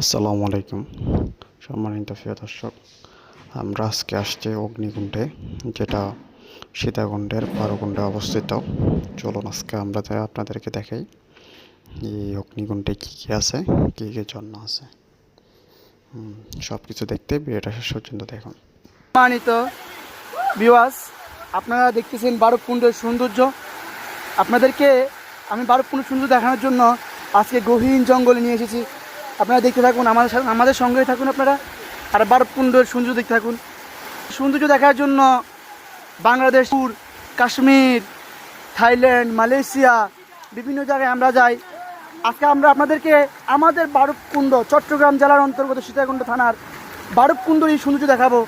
আসসালামু আলাইকুম। সম্মানিত প্রিয় দর্শক, আমরা আজকে আসছি অগ্নিকুণ্ডে, যেটা সীতাকুণ্ডের বারোকুণ্ডে অবস্থিত। চলুন আজকে আমরা আপনাদেরকে দেখাই এই অগ্নিকুণ্ডে কী কী আছে, কী কী জন্য আছে। সব কিছু দেখতে ভিডিওটা শেষ পর্যন্ত দেখুন। সম্মানিত বিওয়াস আপনারা দেখতেছেন বারবকুণ্ডের সৌন্দর্য। আপনাদেরকে আমি বারবকুণ্ডের সৌন্দর্য দেখানোর জন্য আজকে গহীন জঙ্গলে নিয়ে এসেছি। আপনারা দেখতে থাকুন, আমাদের সাথে আমাদের সঙ্গেই থাকুন আপনারা। আর বারবকুণ্ডের সৌন্দর্য দেখতে থাকুন। সৌন্দর্য দেখার জন্য বাংলাদেশ, কাশ্মীর, থাইল্যান্ড, মালয়েশিয়া, বিভিন্ন জায়গায় আমরা যাই। আজকে আমরা আপনাদেরকে আমাদের বারবকুণ্ড চট্টগ্রাম জেলার অন্তর্গত সীতাকুণ্ড থানার বারবকুণ্ডর এই সৌন্দর্য দেখাবো।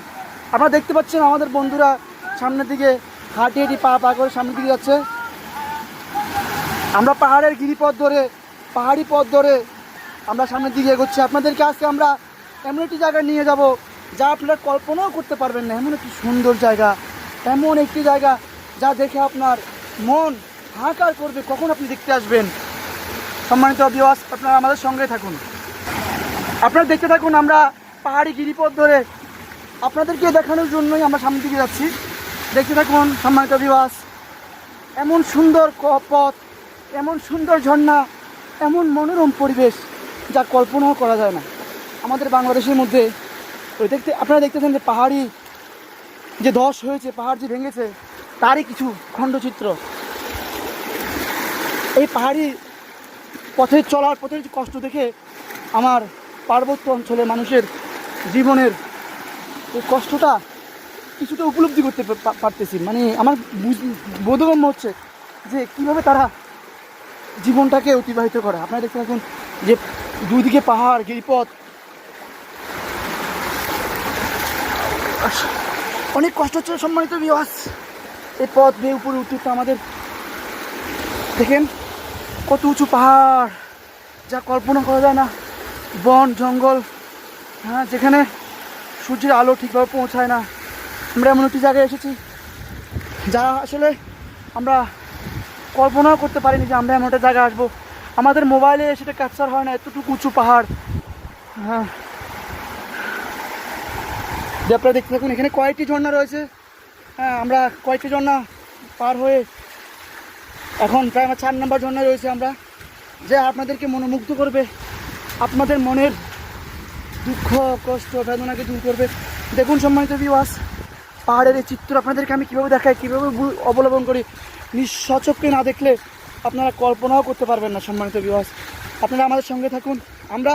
আপনারা দেখতে পাচ্ছেন আমাদের বন্ধুরা সামনের দিকে হাঁটি হাঁটি পা পা করে সামনের দিকে যাচ্ছে। আমরা পাহাড়ের গিরিপথ ধরে পাহাড়ি পথ ধরে আমরা সামনের দিকে এগোচ্ছি। আপনাদেরকে আজকে আমরা এমন একটি জায়গায় নিয়ে যাব যা আপনারা কল্পনাও করতে পারবেন না। এমন একটি সুন্দর জায়গা, এমন একটি জায়গা যা দেখে আপনার মন হাহাকার করবে। কখন আপনি দেখতে আসবেন? সম্মানিত বিওয়াস আপনারা আমাদের সঙ্গে থাকুন। আপনারা দেখতে থাকুন, আমরা পাহাড়ি গিরিপথ ধরে আপনাদেরকে দেখানোর জন্যই আমরা সামনের দিকে যাচ্ছি। দেখতে থাকুন, সম্মানিত বিবাস এমন সুন্দর পথ, এমন সুন্দর ঝর্ণা, এমন মনোরম পরিবেশ। যা কল্পনাও করা যায় না। আমাদের বাংলাদেশের মধ্যে ওই দেখতে আপনারা দেখতেছেন যে পাহাড়ি যে ধস হয়েছে, পাহাড় যে ভেঙেছে, তারই কিছু খণ্ডচিত্র। এই পাহাড়ি পথে চলার পথের কষ্ট দেখে আমার পার্বত্য অঞ্চলের মানুষের জীবনের এই কষ্টটা কিছুটা উপলব্ধি করতে পারতেছি। মানে আমার বোধগম্য হচ্ছে যে কীভাবে তারা জীবনটাকে অতিবাহিত করে। আপনারা দেখতে থাকুন যে দুদিকে পাহাড়, গিরিপথ। অনেক কষ্ট হচ্ছে সম্মানিত বিবাস এই পথ বেয়ে উপরে উঠতে আমাদের দেখেন কত উঁচু পাহাড়, যা কল্পনা করা যায় না। বন, জঙ্গল হ্যাঁ যেখানে সূর্যের আলো ঠিকভাবে পৌঁছায় না। আমরা এমন একটি জায়গায় এসেছি যা আসলে আমরা কল্পনাও করতে পারিনি যে আমরা এমন একটা জায়গায় আসব। আমাদের মোবাইলে সেটা ক্যাপচার হয় না, এতটুকু উঁচু পাহাড়। হ্যাঁ। যে আপনারা দেখতে থাকুন, এখানে কয়েকটি ঝর্ণা রয়েছে। হ্যাঁ আমরা কয়েকটি ঝর্ণা পার হয়ে এখন প্রায় আমার চার নম্বর ঝর্ণা রয়েছে আমরা। যে আপনাদেরকে মনোমুগ্ধ করবে, আপনাদের মনের দুঃখ, কষ্ট, বেদনাকে দূর করবে। দেখুন সম্মানিত বিবাস পাহাড়ের এই চিত্র আপনাদেরকে আমি কীভাবে দেখাই, কীভাবে অবলম্বন করি নিঃসচককে না দেখলে আপনারা কল্পনাও করতে পারবেন না সম্মানিত বিবাস আপনারা আমাদের সঙ্গে থাকুন। আমরা